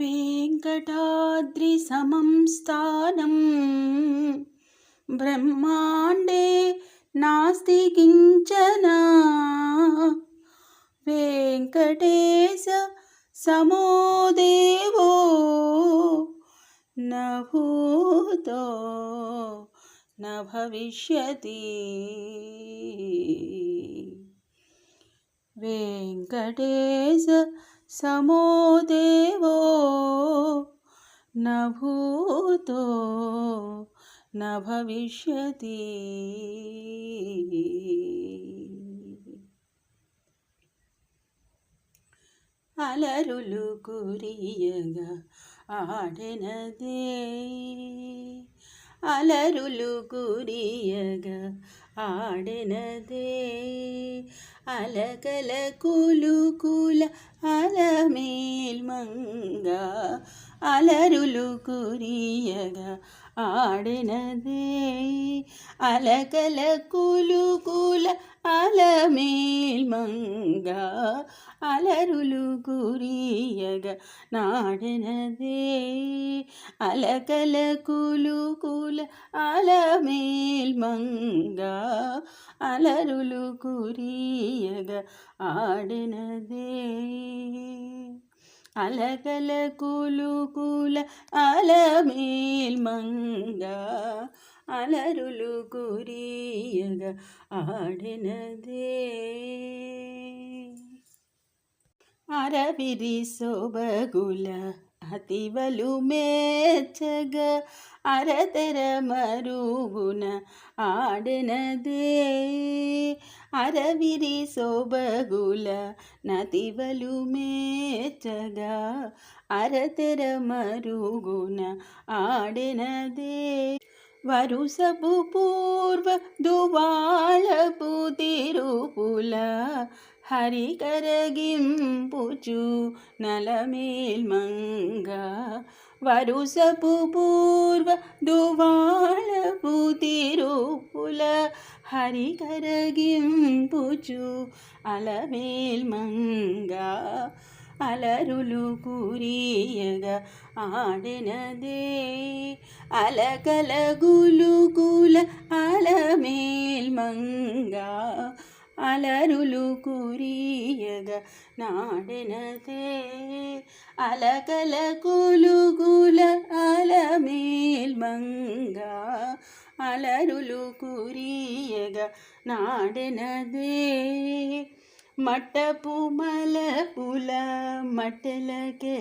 वेङ्कटाद्रिसमं स्थानं ब्रह्माण्डे नास्ति किञ्चन वेङ्कटेश समो देवो न भूतो न भविष्यति वेङ्कटेश समो देवो न भूतो न भविष्यति అలరులు కురియగా ఆడెనదే అలరులు కురియగా ఆడెనదే അലകല കുലുകുല അലമേൽ മങ്ക అలరులు కురియగా ఆడినదే అలకల కులుకుల అలమేల్మంగా అలరులు కురియగా నాడినదే అలకల కులుకుల అలమేల్మంగా అలరులు కురియగా അലകല കുലുകുല അലമേൽ മങ്ക. അലരുലു കുരിയക ആടിനതേ. അരവിരി സോബകുല అతివలు మేచగ అరతెర మరుగున ఆడనదే. అరవిరి సోబగుల నతివలు మేచగా అరతెర మరుగున ఆడనదే. వరుసపు పూర్వ దువాళపు తిరుపుల హరికరగింపుచు నలమేల్మంగా వరుసపు పూర్వ దువాళపు తిరుపుల హరికరగింపుచు అలమేల్మంగా అలరులు కురియగా ఆడినదే అలకల గులుగుల అలమేల్మంగా అలరులు కురియగా నాడెనతే. అలకల కులుగుల అలమేల్మంగా అలరులు కురియగా నాడెనదే. మట్టపు మలపుల మట్టలకే